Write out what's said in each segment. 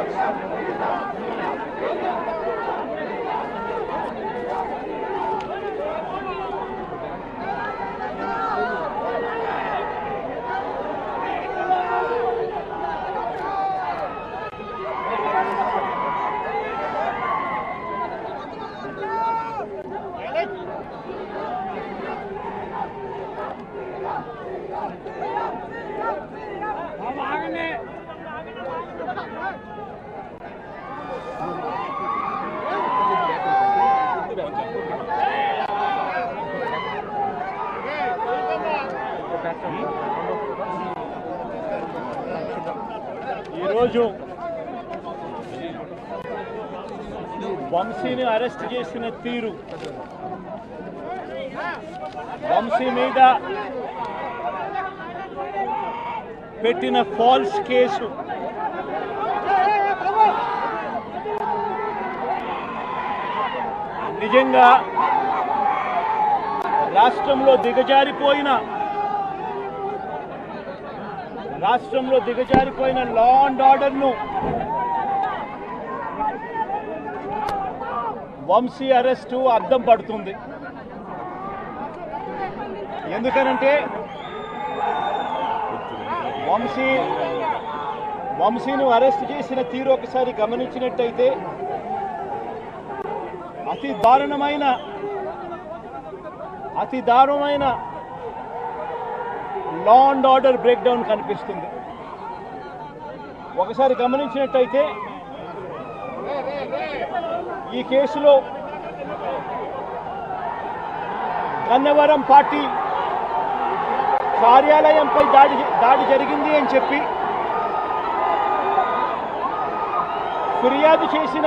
Come on, it. ఈరోజు వంశీని arrest చేసిన తీరు. వంశీ మీద పెట్టిన ఫాల్స్ కేసు. నిజంగా రాష్ట్రంలో దిగజారిపోయిన రాష్ట్రంలో దిగజారిపోయిన లా అండ్ ఆర్డర్ను వంశీ అరెస్టు అద్దం పడుతుంది. ఎందుకనంటే వంశీ వంశీను అరెస్ట్ చేసిన తీరు ఒకసారి గమనించినట్టయితే అతి దారుణమైన అతి దారుణమైన law and order break down కనిపిస్తుంది. ఒకసారి గమనించినట్టయితే ఈ కేసులో గన్నవరం పార్టీ కార్యాలయంపై దాడి దాడి జరిగింది అని చెప్పి ఫిర్యాదు చేసిన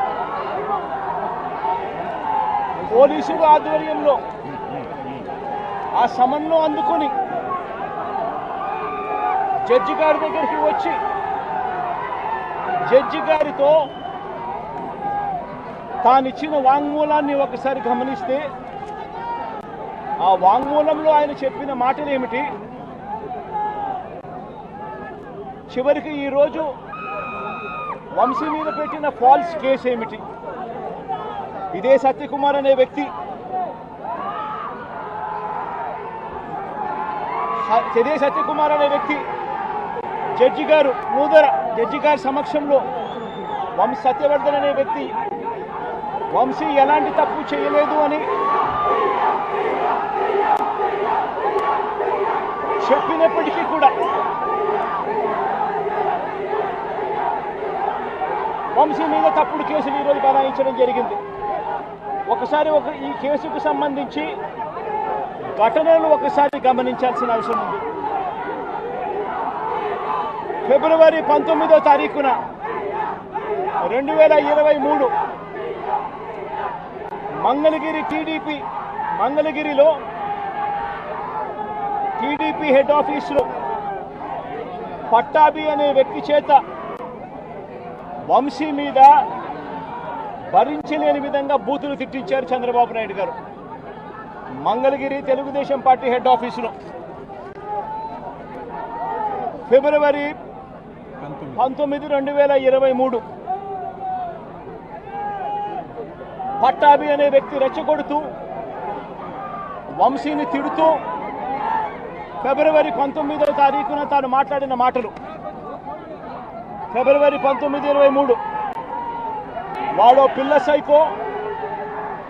పోలీసుల ఆధ్వర్యంలో ఆ సమన్ను అందుకొని జడ్జి గారి దగ్గరికి వచ్చి జడ్జి గారితో తానిచ్చిన వాంగ్మూలాన్ని ఒకసారి గమనిస్తే ఆ వాంగ్మూలంలో ఆయన చెప్పిన మాటలు ఏమిటి చివరికి ఈరోజు వంశీ మీద పెట్టిన ఫాల్స్ కేసు ఏమిటి ఇదే సత్యకుమార్ అనే వ్యక్తి. ఇదే సత్యకుమార్ అనే వ్యక్తి. జడ్జి గారు నూదర జడ్జి గారి సమక్షంలో వంశ సత్యవర్ధన్ అనే వ్యక్తి. వంశీ ఎలాంటి తప్పు చేయలేదు అని చెప్పినప్పటికీ కూడా వంశీ మీద తప్పుడు కేసులు ఈరోజు బనాయించడం జరిగింది. ఒకసారి ఒక ఈ కేసుకు సంబంధించి ఘటనలు ఒకసారి గమనించాల్సిన అవసరం ఉంది. ఫిబ్రవరి పంతొమ్మిదో తారీఖున రెండు వేల ఇరవై మూడు మంగళగిరి టీడీపీ మంగళగిరిలో టీడీపీ హెడ్ ఆఫీసులో పట్టాభి అనే వ్యక్తి చేత వంశీ మీద భరించలేని విధంగా బూతులు తిట్టించారు చంద్రబాబు నాయుడు గారు. మంగళగిరి తెలుగుదేశం పార్టీ హెడ్ ఆఫీసులో. ఫిబ్రవరి పంతొమ్మిది రెండు వేల ఇరవై మూడు. పట్టాభి అనే వ్యక్తి రెచ్చగొడుతూ వంశీని తిడుతూ ఫిబ్రవరి పంతొమ్మిదవ తారీఖున తాను మాట్లాడిన మాటలు. ఫిబ్రవరి పంతొమ్మిది ఇరవై మూడు. వాడో పిల్ల సైకో.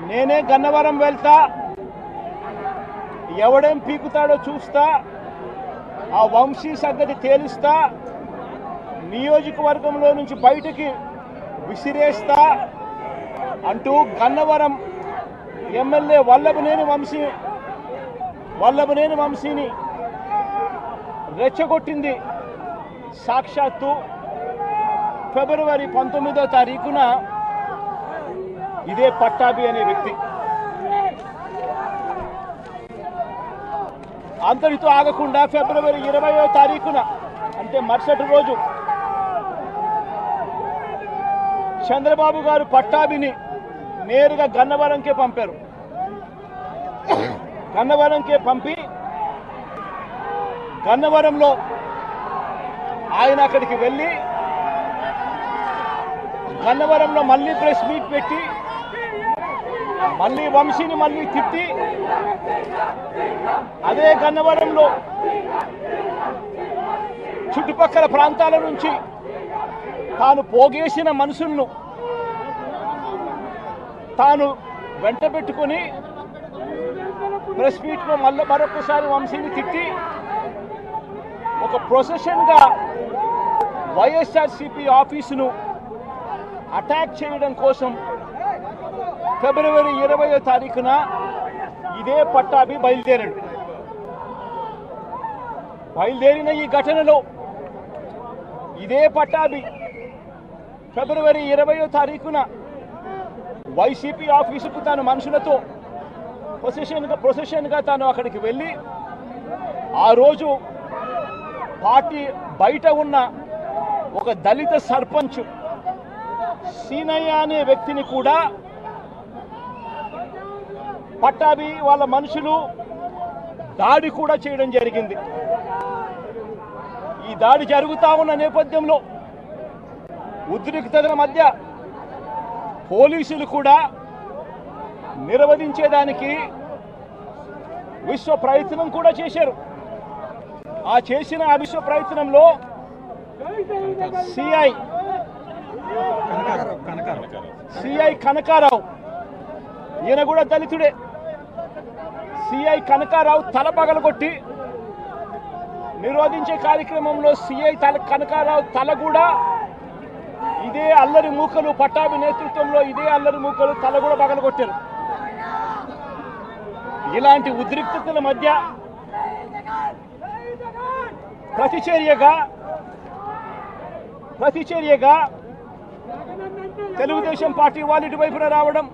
నేనే గన్నవరం వెళ్తా. ఎవడేం పీకుతాడో చూస్తా. ఆ వంశీ సంగతి తేలుస్తా. నియోజకవర్గంలో నుంచి బయటికి విసిరేస్తా అంటూ గన్నవరం ఎమ్మెల్యే వల్లభనేని వంశీ వల్లభనేని వంశీని రెచ్చగొట్టింది. సాక్షాత్తు ఫిబ్రవరి పంతొమ్మిదో తారీఖున ఇదే పట్టాభి అనే వ్యక్తి. అంతటితో ఆగకుండా ఫిబ్రవరి ఇరవయో తారీఖున అంటే మరుసటి రోజు చంద్రబాబు గారు పట్టాభిని నేరుగా గన్నవరంకే పంపారు. గన్నవరంకే పంపి గన్నవరంలో ఆయన అక్కడికి వెళ్ళి గన్నవరంలో మళ్ళీ ప్రెస్ మీట్ పెట్టి మళ్ళీ వంశీని మళ్ళీ తిట్టి అదే గన్నవరంలో చుట్టుపక్కల ప్రాంతాల నుంచి తాను పోగేసిన మనుషులను తాను వెంట పెట్టుకొని ప్రెస్ మీట్లో మళ్ళీ మరొకసారి వంశీని తిట్టి ఒక ప్రొసెషన్గా వైఎస్ఆర్సిపి ఆఫీసును అటాక్ చేయడం కోసం ఫిబ్రవరి ఇరవయో తారీఖున ఇదే పట్టాభి బయలుదేరాడు. బయలుదేరిన ఈ ఘటనలో ఇదే పట్టాభి ఫిబ్రవరి ఇరవయో తారీఖున వైసీపీ ఆఫీసుకు తన మనుషులతో ప్రొసెషన్గా ప్రొసెషన్గా తాను అక్కడికి వెళ్ళి ఆ రోజు పార్టీ బయట ఉన్న ఒక దళిత సర్పంచ్ సీనయ్య అనే వ్యక్తిని కూడా పట్టాభి వాళ్ళ మనుషులు దాడి కూడా చేయడం జరిగింది. ఈ దాడి జరుగుతా ఉన్న నేపథ్యంలో ఉద్రిక్తతల మధ్య పోలీసులు కూడా నిర్వహించేదానికి విశ్వ ప్రయత్నం కూడా చేశారు. ఆ చేసిన ఆ విశ్వ ప్రయత్నంలో సిఐ సిఐ కనకారావు. ఈయన కూడా దళితుడే. సిఐ కనకారావు తల పగలగొట్టి నిరోధించే కార్యక్రమంలో సిఐ తల కనకారావు తల కూడా ఇదే అల్లరి మూకలు పట్టాభి నేతృత్వంలో ఇదే అల్లరి మూకలు తల కూడా పగలగొట్టారు. ఇలాంటి ఉద్రిక్తతల మధ్య ప్రతిచర్యగా ప్రతిచర్యగా తెలుగుదేశం పార్టీ వాళ్ళు ఇటువైపున రావడం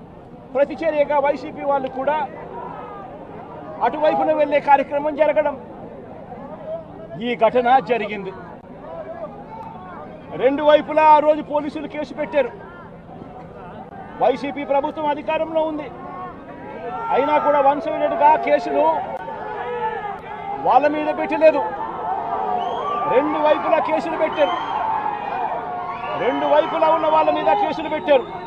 ప్రతిచర్యగా వైసీపీ వాళ్ళు కూడా అటువైపున వెళ్ళే కార్యక్రమం జరగడం. ఈ ఘటన జరిగింది. రెండు వైపులా ఆ రోజు పోలీసులు కేసు పెట్టారు. వైసీపీ ప్రభుత్వం అధికారంలో ఉంది. అయినా కూడా వన్ సైడెడ్గా కేసులు వాళ్ళ మీద పెట్టలేదు. రెండు వైపులా కేసులు పెట్టారు. రెండు వైపులా ఉన్న వాళ్ళ మీద కేసులు పెట్టారు.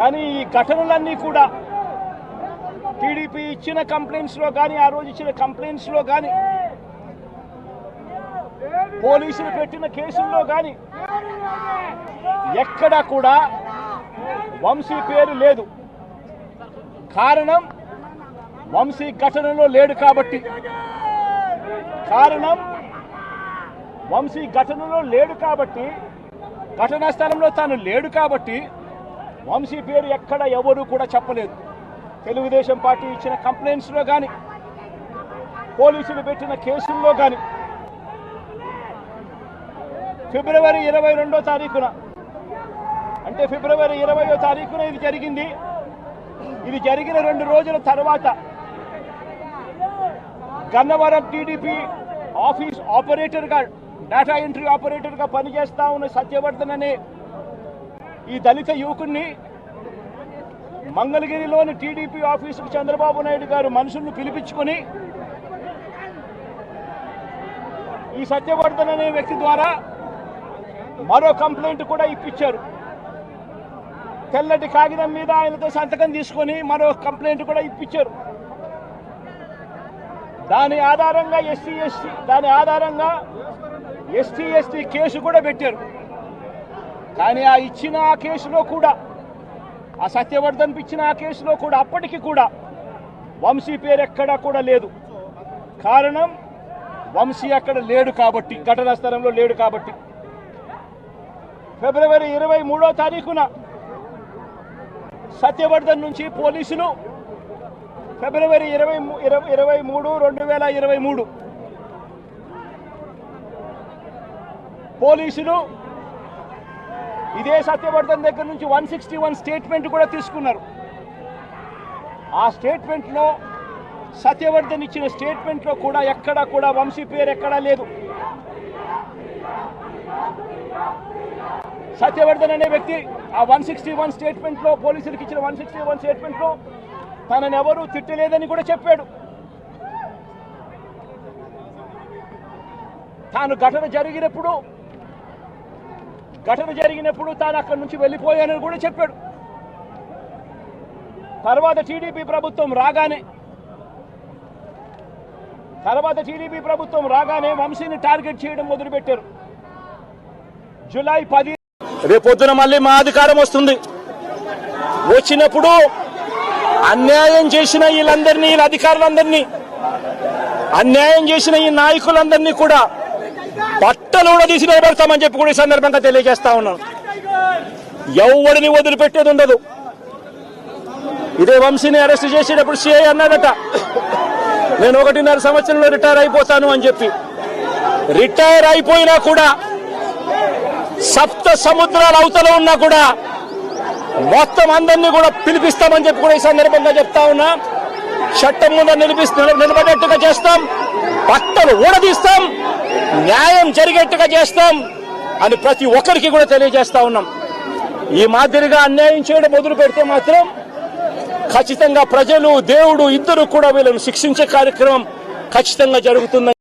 కానీ ఈ ఘటనలన్నీ కూడా టీడీపీ ఇచ్చిన కంప్లైంట్స్లో కానీ ఆ రోజు ఇచ్చిన కంప్లైంట్స్లో కానీ పోలీసులు పెట్టిన కేసుల్లో కానీ ఎక్కడా కూడా వంశీ పేరు లేదు. కారణం వంశీ ఘటనలో లేడు కాబట్టి. కారణం వంశీ ఘటనలో లేడు కాబట్టి ఘటనా స్థలంలో తాను లేడు కాబట్టి వంశీ పేరు ఎక్కడ ఎవరు కూడా చెప్పలేదు. తెలుగుదేశం పార్టీ ఇచ్చిన కంప్లైంట్స్లో కానీ పోలీసులు పెట్టిన కేసుల్లో కానీ ఫిబ్రవరి ఇరవై రెండో తారీఖున అంటే ఫిబ్రవరి ఇరవయో తారీఖున ఇది జరిగింది. ఇది జరిగిన రెండు రోజుల తర్వాత గన్నవరం టీడీపీ ఆఫీస్ ఆపరేటర్గా డేటా ఎంట్రీ ఆపరేటర్గా పనిచేస్తా ఉన్న సత్యవర్ధన్ అనే ఈ దళిత యువకుడిని మంగళగిరిలోని టీడీపీ ఆఫీసుకు చంద్రబాబు నాయుడు గారు మనుషులను పిలిపించుకొని ఈ సత్యవర్ధన్ అనే వ్యక్తి ద్వారా మరో కంప్లైంట్ కూడా ఇప్పించారు. తెల్లటి కాగితం మీద ఆయనతో సంతకం తీసుకొని మరో కంప్లైంట్ కూడా ఇప్పించారు. దాని ఆధారంగా ఎస్సీ ఎస్టీ దాని ఆధారంగా ఎస్టీ ఎస్టీ కేసు కూడా పెట్టారు. కానీ ఆ ఇచ్చిన ఆ కేసులో కూడా ఆ సత్యవర్ధన్ ఇచ్చిన ఆ కేసులో కూడా అప్పటికి కూడా వంశీ పేరు ఎక్కడా కూడా లేదు. కారణం వంశీ అక్కడ లేడు కాబట్టి ఘటనా స్థలంలో లేడు కాబట్టి. ఫిబ్రవరి ఇరవై మూడో తారీఖున సత్యవర్ధన్ నుంచి పోలీసులు ఫిబ్రవరి ఇరవై ఇరవై ఇరవై మూడు రెండు వేల ఇరవై మూడు పోలీసులు ఇదే సత్యవర్ధన్ దగ్గర నుంచి వన్ సిక్స్టీ వన్ స్టేట్మెంట్ కూడా తీసుకున్నారు. ఆ స్టేట్మెంట్లో సత్యవర్ధన్ ఇచ్చిన స్టేట్మెంట్లో కూడా ఎక్కడా కూడా వంశీ పేరు ఎక్కడా లేదు. సత్యవర్ధన్ అనే వ్యక్తి ఆ వన్ సిక్స్టీ వన్ స్టేట్మెంట్లో పోలీసులకు ఇచ్చిన వన్ సిక్స్టీ వన్ స్టేట్మెంట్లో తనని ఎవరు తిట్టలేదని కూడా చెప్పాడు. తాను ఘటన జరిగినప్పుడు ఘటన జరిగినప్పుడు తాను అక్కడి నుంచి వెళ్ళిపోయానని కూడా చెప్పాడు. తర్వాత టీడీపీ ప్రభుత్వం రాగానే తర్వాత టీడీపీ ప్రభుత్వం రాగానే వంశీని టార్గెట్ చేయడం మొదలుపెట్టారు. జూలై పది రేపొద్దున మళ్ళీ మా అధికారం వస్తుంది. వచ్చినప్పుడు అన్యాయం చేసిన వీళ్ళందరినీ వీళ్ళ అధికారులందరినీ అన్యాయం చేసిన ఈ నాయకులందరినీ కూడా బట్టలు కూడా తీసి నిలబెడతామని చెప్పి కూడా ఈ సందర్భంగా తెలియజేస్తా ఉన్నాను. ఎవడిని వదిలిపెట్టేది ఉండదు. ఇదే వంశీని అరెస్ట్ చేసేటప్పుడు సిఐ అన్నాడట నేను ఒకటిన్నర సంవత్సరంలో రిటైర్ అయిపోతాను అని చెప్పి. రిటైర్ అయిపోయినా కూడా సప్త సముద్రాల అవతల ఉన్నా కూడా మొత్తం అందరినీ కూడా పిలిపిస్తామని చెప్పి కూడా ఈ సందర్భంగా చెప్తా ఉన్నా. చట్టం ముందు నిలిపిస్తూ నిలబడేట్టుగా చేస్తాం. బట్టలు ఊడదీస్తాం. న్యాయం జరిగేట్టుగా చేస్తాం అని ప్రతి ఒక్కరికి కూడా తెలియజేస్తా ఉన్నాం. ఈ మాదిరిగా అన్యాయం చేయడం మొదలు పెడితే మాత్రం ఖచ్చితంగా ప్రజలు దేవుడు ఇద్దరు కూడా వీళ్ళని శిక్షించే కార్యక్రమం ఖచ్చితంగా జరుగుతుందని